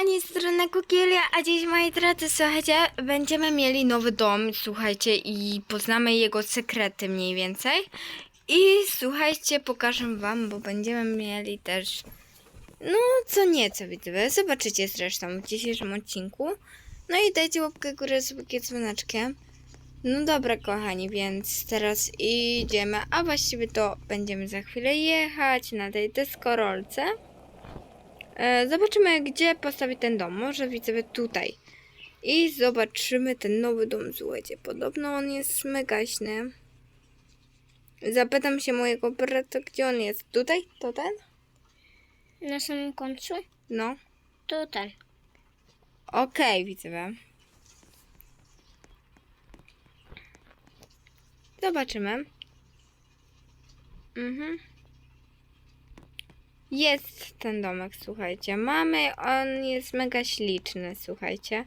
Ani strony Kukielia, a dziś moi drodzy, słuchajcie, będziemy mieli nowy dom, słuchajcie, i poznamy jego sekrety mniej więcej. I słuchajcie, pokażę wam, bo będziemy mieli też, no co nieco widzowie, zobaczycie zresztą w dzisiejszym odcinku. No i dajcie łapkę górę z dzwoneczkiem. No dobra, kochani, więc teraz idziemy, a właściwie to będziemy za chwilę jechać na tej deskorolce. E, zobaczymy, gdzie postawić ten dom. Może widzowie tutaj. I zobaczymy ten nowy dom. Słuchajcie, podobno on jest megaśny. Zapytam się mojego brata, gdzie on jest. Tutaj? To ten? Na samym końcu? No. To ten. Okej, widzowie. Zobaczymy. Mhm. Jest ten domek, słuchajcie. Mamy, on jest mega śliczny, słuchajcie.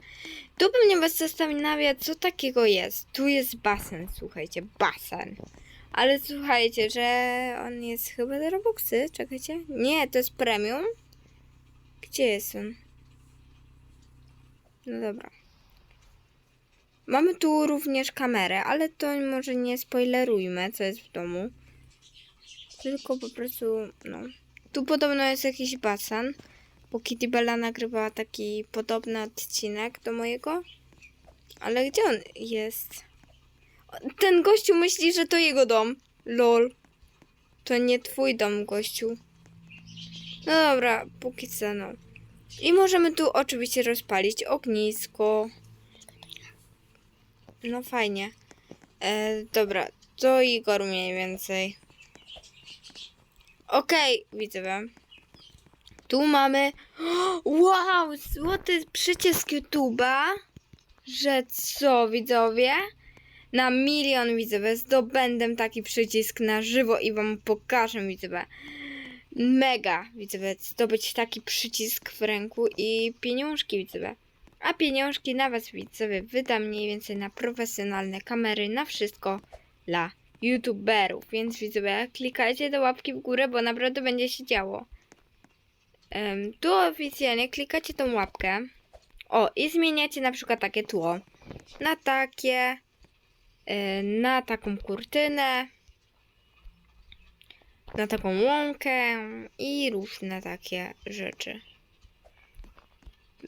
Tu pewnie was zastanawia, co takiego jest. Tu jest basen, słuchajcie, basen. Ale słuchajcie, że on jest chyba do Robuxy, czekajcie. Nie, to jest premium. Gdzie jest on? No dobra. Mamy tu również kamerę, ale to może nie spoilerujmy, co jest w domu. Tylko po prostu, no. Tu podobno jest jakiś basen, bo Kitty Bella nagrywała taki podobny odcinek do mojego. Ale gdzie on jest? Ten gościu myśli, że to jego dom. Lol. To nie twój dom, gościu. No dobra, póki co, no. I możemy tu oczywiście rozpalić ognisko. No fajnie. E, dobra, to Igor mniej więcej. Okej, widzowie. Tu mamy. Wow, złoty przycisk YouTube'a. Że co, widzowie? Na milion widzowie zdobędę taki przycisk na żywo i wam pokażę, widzowie. Mega, widzowie, zdobyć taki przycisk w ręku i pieniążki, widzowie. A pieniążki na was, widzowie, wydam mniej więcej na profesjonalne kamery, na wszystko dla youtuberów. Więc widzowie, klikajcie do łapki w górę, bo naprawdę będzie się działo. Em, tu oficjalnie klikacie tą łapkę. O, i zmieniacie na przykład takie tło. Na takie, e, na taką kurtynę, na taką łąkę i różne takie rzeczy.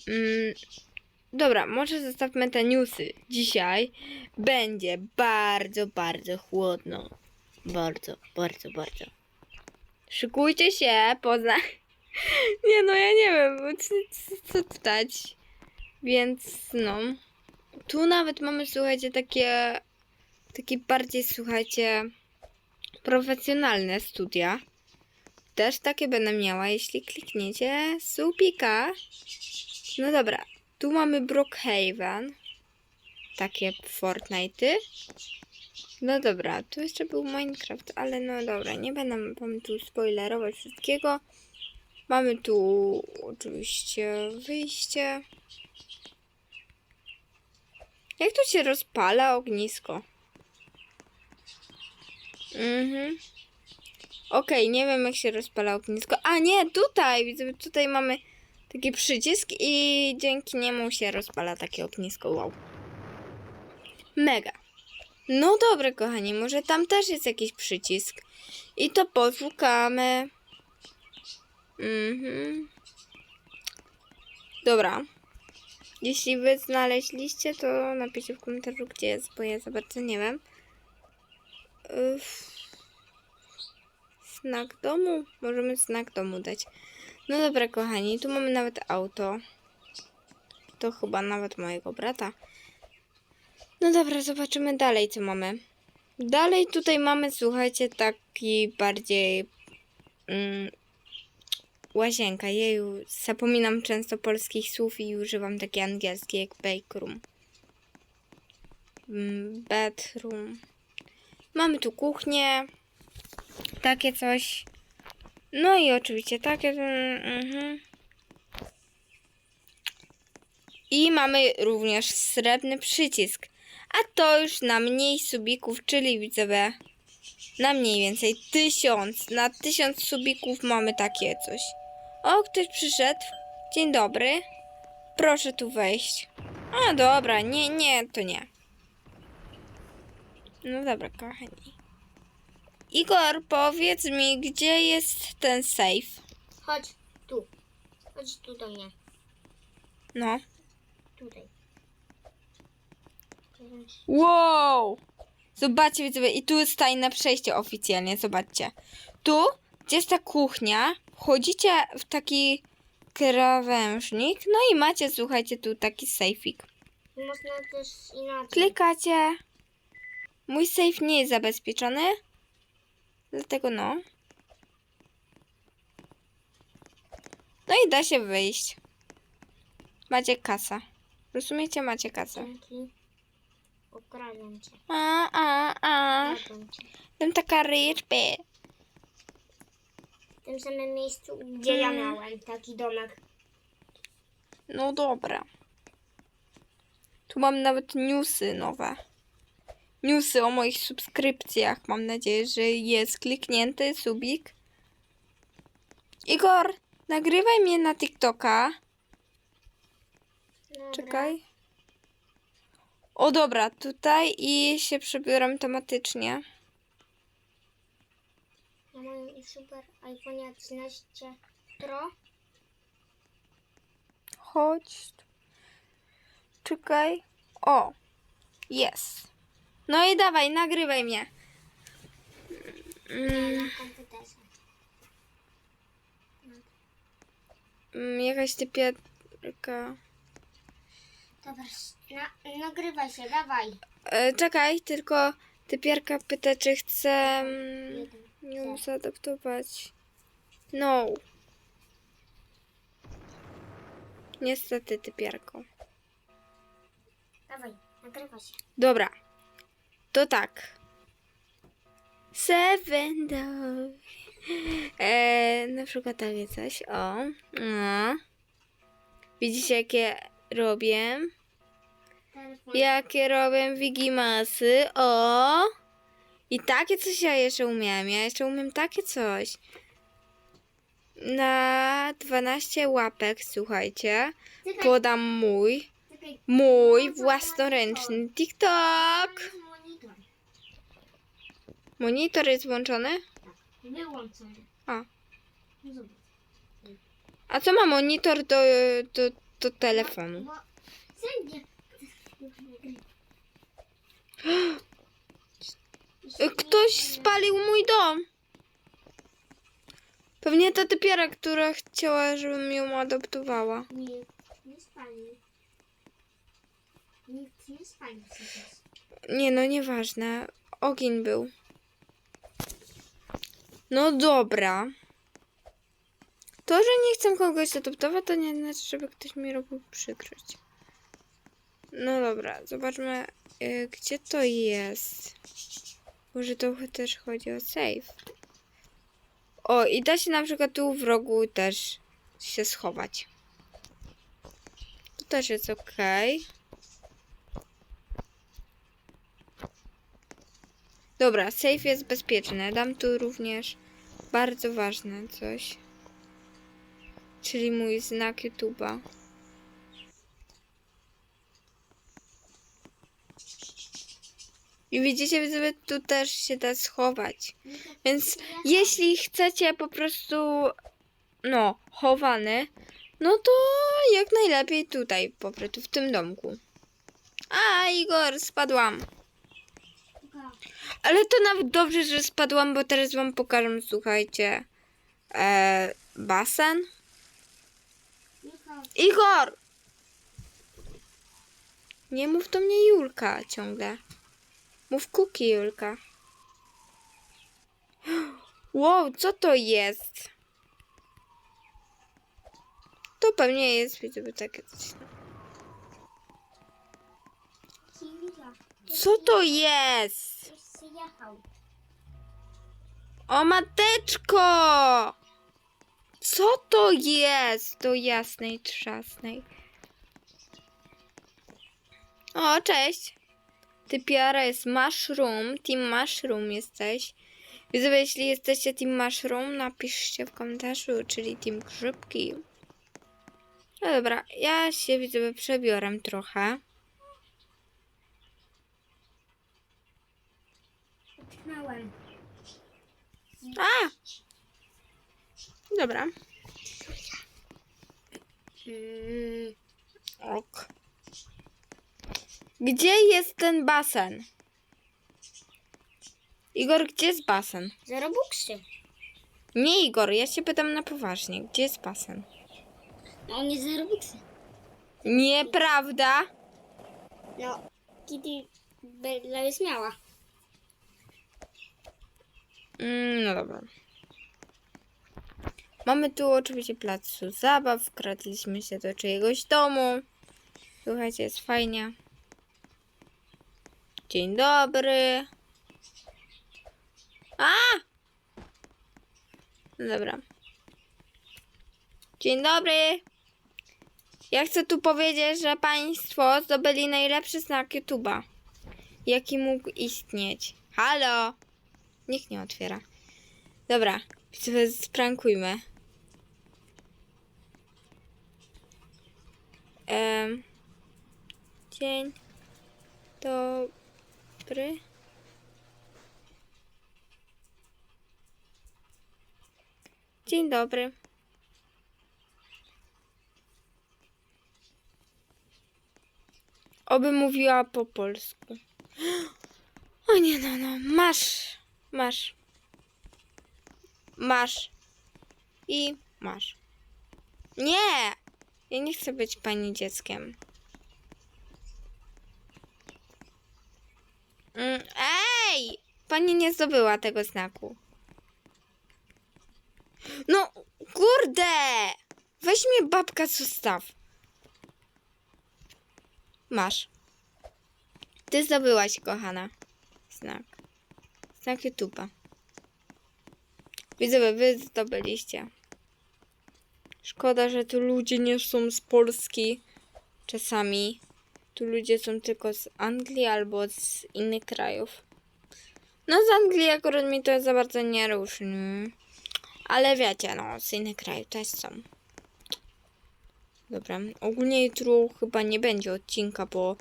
Mm, dobra, może zostawmy te newsy. Dzisiaj będzie bardzo, bardzo chłodno. Bardzo, bardzo, bardzo. Szykujcie się, poza... Nie no, ja nie wiem, co, czytać. Więc no. Tu nawet mamy, słuchajcie, takie... Takie bardziej, słuchajcie profesjonalne studia. Też takie będę miała, jeśli klikniecie supika. No dobra, tu mamy Brookhaven. Takie Fortnite'y. No dobra, tu jeszcze był Minecraft, ale no dobra, nie będę wam tu spoilerować wszystkiego. Mamy tu oczywiście wyjście. Jak tu się rozpala ognisko? Mhm. Okej, nie wiem jak się rozpala ognisko. A nie, tutaj, widzę, tutaj mamy taki przycisk i dzięki niemu się rozpala takie ognisko. Wow. Mega. No dobra, kochani, może tam też jest jakiś przycisk. I to poszukamy. Mhm. Dobra. Jeśli wy znaleźliście, to napiszcie w komentarzu, gdzie jest, bo ja za bardzo nie wiem. Uff. Znak domu? Możemy znak domu dać. No dobra, kochani, tu mamy nawet auto. To chyba nawet mojego brata. No dobra, zobaczymy dalej, co mamy. Dalej tutaj mamy, słuchajcie, taki bardziej mm, łazienka. Jeju, zapominam często polskich słów i używam takie angielskie jak backroom. Mm, bedroom. Mamy tu kuchnię. Takie coś. No i oczywiście takie. Mhm. I mamy również srebrny przycisk. A to już na mniej subików, czyli widzowie, na mniej więcej tysiąc. Na tysiąc subików mamy takie coś. O, ktoś przyszedł. Dzień dobry. Proszę tu wejść. A, dobra, nie, nie, to nie. No dobra, kochani. Igor, powiedz mi, gdzie jest ten safe? Chodź tu. Chodź tu do mnie. No. Tutaj. Wow! Zobaczcie, widzowie, i tu jest tajne przejście oficjalnie, zobaczcie. Tu, gdzie jest ta kuchnia, wchodzicie w taki krawężnik, no i macie, słuchajcie, tu taki sejfik. Można też inaczej. Klikacie. Mój safe nie jest zabezpieczony, dlatego no. No i da się wyjść. Macie kasa. Rozumiecie? Macie kasę. Dzięki. Cię. A, a, a. Ukradłem cię. Jestem taka rich bitch. W tym samym miejscu, gdzie ja Mm. miałem taki domek. No dobra. Tu mam nawet newsy nowe. Newsy o moich subskrypcjach. Mam nadzieję, że jest kliknięty subik. Igor, nagrywaj mnie na TikToka. Dobra. Czekaj. O dobra, tutaj i się przebieram tematycznie. Na moim super iPhone 13 Pro. Chodź. Czekaj. O. Jest. No i dawaj, nagrywaj mnie. Mm. Komputerze. Mm, jakaś typiarka. Dobra, na, nagrywaj się, dawaj. E, czekaj, tylko typiarka pyta, czy chcę mm, ją zaadoptować. No. Niestety, typiarko. Dawaj, nagrywaj się. Dobra. To tak. Seven dog. E, na przykład takie coś. O. No. Widzicie, jakie robię? Jakie robię wigimasy. O! I takie coś ja jeszcze umiałem. Ja jeszcze umiem takie coś. Na 12 łapek, słuchajcie, podam mój, mój własnoręczny TikTok. Monitor. Jest włączony? Wyłączony. A. No. A co ma monitor do, do, do telefonu? Ktoś spalił mój dom. Pewnie ta typiara, która chciała, żebym ją adoptowała. Nie, nie spali. Nikt nie spali przecież. Nie no, nieważne. Ogień był. No dobra. To, że nie chcę kogoś adoptować, to nie znaczy, żeby ktoś mi robił przykrość. No dobra, zobaczmy, y, gdzie to jest. Może to też chodzi o save. O, i da się na przykład tu w rogu też się schować. To też jest ok. Dobra, safe jest bezpieczny. Dam tu również bardzo ważne coś. Czyli mój znak YouTube'a. I widzicie, że tu też się da schować. Więc jeśli chcecie po prostu, no, chowany, no to jak najlepiej tutaj, po prostu w tym domku. A, Igor, spadłam. Ale to nawet dobrze, że spadłam, bo teraz wam pokażę, słuchajcie. E, basen. Igor! Nie mów do mnie Julka ciągle. Mów Kuki Julka. Wow, co to jest? To pewnie jest, widzę, takie coś. Co to jest? Jechał. O mateczko! Co to jest? Do jasnej trzasnej. O, cześć. Ty piara jest Mushroom. Team Mushroom jesteś. Widzowie, jeśli jesteście Team Mushroom, napiszcie w komentarzu, czyli Team Grzybki. No dobra, ja się widzę, przebiorę trochę. Utknąłem. A! Dobra. Mm, Ok. Gdzie jest ten basen? Igor, gdzie jest basen? za Robuxy. Nie, Igor, ja się pytam na poważnie. Gdzie jest basen? No jest za Robuxy. Nieprawda. No, Kitty Bella jest miała. Mm, no dobra. Mamy tu oczywiście placu zabaw. Wkradliśmy się do czyjegoś domu. Słuchajcie, jest fajnie. Dzień dobry. A! No dobra. Dzień dobry. Ja chcę tu powiedzieć, że Państwo zdobyli najlepszy znak YouTube'a, jaki mógł istnieć. Halo? Nikt nie otwiera. Dobra, sprankujmy. Em, dzień dobry. Dzień dobry. Oby mówiła po polsku. O nie, no, no, masz, masz. Masz. I masz. Nie! Ja nie chcę być pani dzieckiem. Mm, Ej! Pani nie zdobyła tego znaku. No, kurde! Weź mnie babka zostaw. Masz. Ty zdobyłaś, kochana. Znak. Znak YouTube'a. Widzowie, wy zdobyliście. Szkoda, że tu ludzie nie są z Polski. Czasami. Tu ludzie są tylko z Anglii albo z innych krajów. No z Anglii akurat mi to za bardzo nie ruszy. Ale wiecie, no z innych krajów też są. Dobra, ogólnie jutro chyba nie będzie odcinka, bo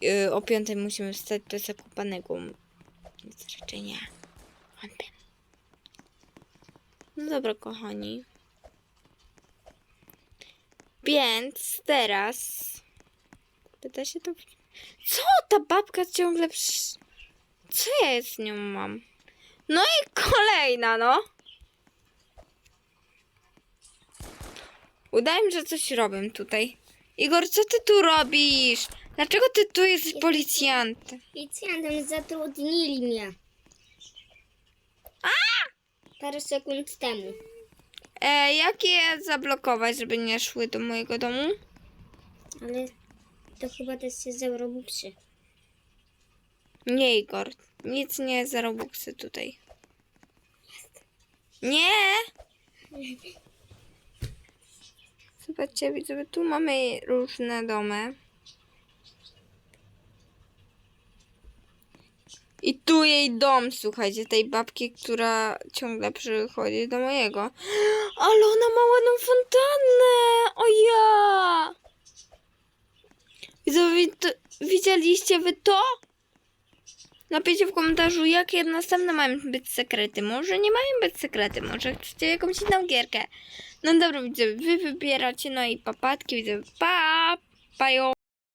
yy, o piątej musimy wstać do Zakopanego. Więc raczej nie. Wątpię. No dobra, kochani. Więc teraz. Pyta się to. Co ta babka ciągle. Przy... Co ja z nią mam? No i kolejna, no. Udaje mi, że coś robię tutaj. Igor, co ty tu robisz? Dlaczego ty tu jesteś policjantem? Policjantem zatrudnili mnie. Parę sekund temu. E, jak je zablokować, żeby nie szły do mojego domu? Ale to chyba też jest za Robuxy. Nie, Igor. Nic nie za Robuxy tutaj. Nie! Zobaczcie, widzowie, tu mamy różne domy. I tu jej dom, słuchajcie, tej babki, która ciągle przychodzi do mojego. Ale ona ma ładną fontannę! O ja! Widzieliście wy to? Napiszcie w komentarzu, jakie następne mają być sekrety. Może nie mają być sekrety, może chcecie jakąś inną gierkę. No dobra, widzę, wy wybieracie, no i papatki, widzę, pa, pajo.